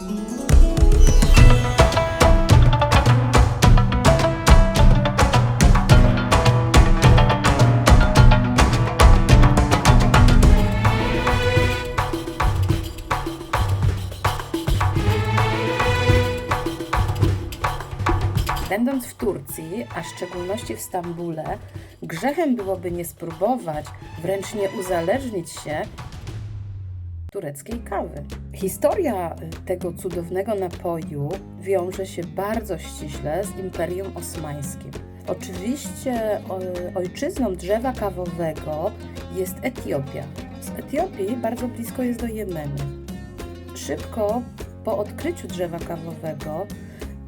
Mm-hmm. Będąc w Turcji, a w szczególności w Stambule, grzechem byłoby nie spróbować, wręcz nie uzależnić się tureckiej kawy. Historia y, tego cudownego napoju wiąże się bardzo ściśle z Imperium Osmańskim. Oczywiście ojczyzną drzewa kawowego jest Etiopia. Z Etiopii bardzo blisko jest do Jemenu. Szybko po odkryciu drzewa kawowego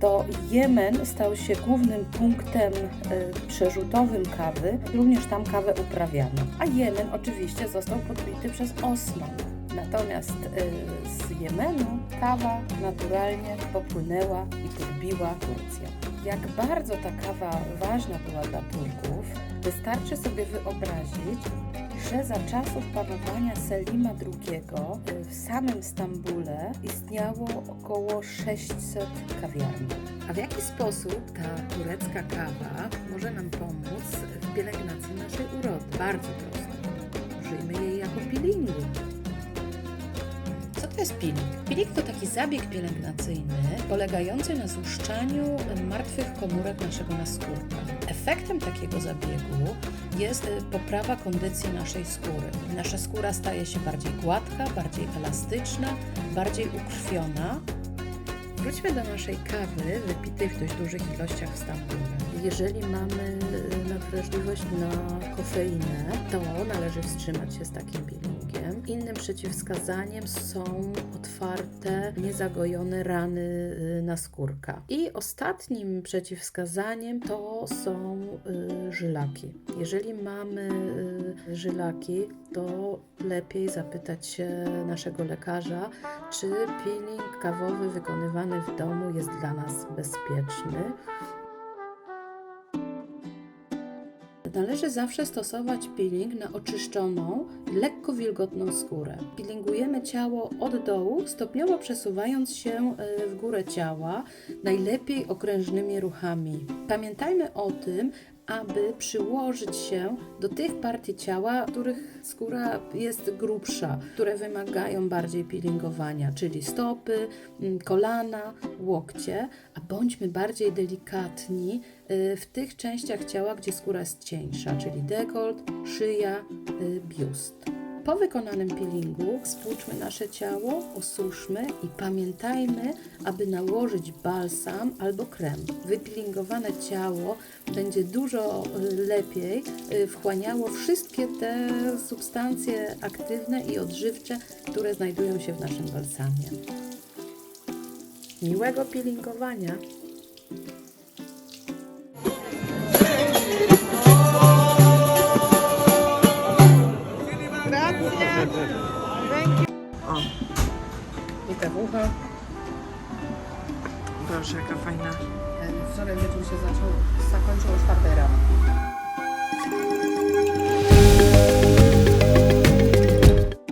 to Jemen stał się głównym punktem y, przerzutowym kawy, również tam kawę uprawiano. A Jemen oczywiście został podbity przez Osman. Natomiast y, z Jemenu kawa naturalnie popłynęła i podbiła Turcję. Jak bardzo ta kawa ważna była dla Turków, wystarczy sobie wyobrazić, że za czasów panowania Selima II w samym Stambule istniało około 600 kawiarni. A w jaki sposób ta turecka kawa może nam pomóc w pielęgnacji naszej urody? Bardzo prosto. Użyjmy jej jako peelingu. To jest peeling? Peeling to taki zabieg pielęgnacyjny polegający na złuszczaniu martwych komórek naszego naskórka. Efektem takiego zabiegu jest y, poprawa kondycji naszej skóry. Nasza skóra staje się bardziej gładka, bardziej elastyczna, bardziej ukrwiona. Wróćmy do naszej kawy wypitej w dość dużych ilościach w Stambule. Jeżeli mamy y, nadwrażliwość na kofeinę, to należy wstrzymać się z takim peelingiem. Innym przeciwwskazaniem są otwarte, niezagojone rany y, na skórka. I ostatnim przeciwwskazaniem to są y, żylaki. Jeżeli mamy y, żylaki, to lepiej zapytać się naszego lekarza, czy peeling kawowy wykonywany w domu jest dla nas bezpieczny. Należy zawsze stosować peeling na oczyszczoną, lekko wilgotną skórę. Peelingujemy ciało od dołu, stopniowo przesuwając się e, w górę ciała, najlepiej okrężnymi ruchami. Pamiętajmy o tym, aby przyłożyć się do tych partii ciała, których skóra jest grubsza, które wymagają bardziej peelingowania, czyli stopy, mm, kolana, łokcie, a bądźmy bardziej delikatni y, w tych częściach ciała, gdzie skóra jest cieńsza, czyli dekolt, szyja, y, biust. Po wykonanym peelingu spłuczmy nasze ciało, osuszmy i pamiętajmy, aby nałożyć balsam albo krem. Wypeelingowane ciało będzie dużo y, lepiej y, wchłaniało wszystkie te substancje aktywne i odżywcze, które znajdują się w naszym balsamie. Miłego peelingowania! Thank you. O. I te ucho. Proszę, jaka fajna. Wczoraj wieczór się zaczął, zakończyło już rano.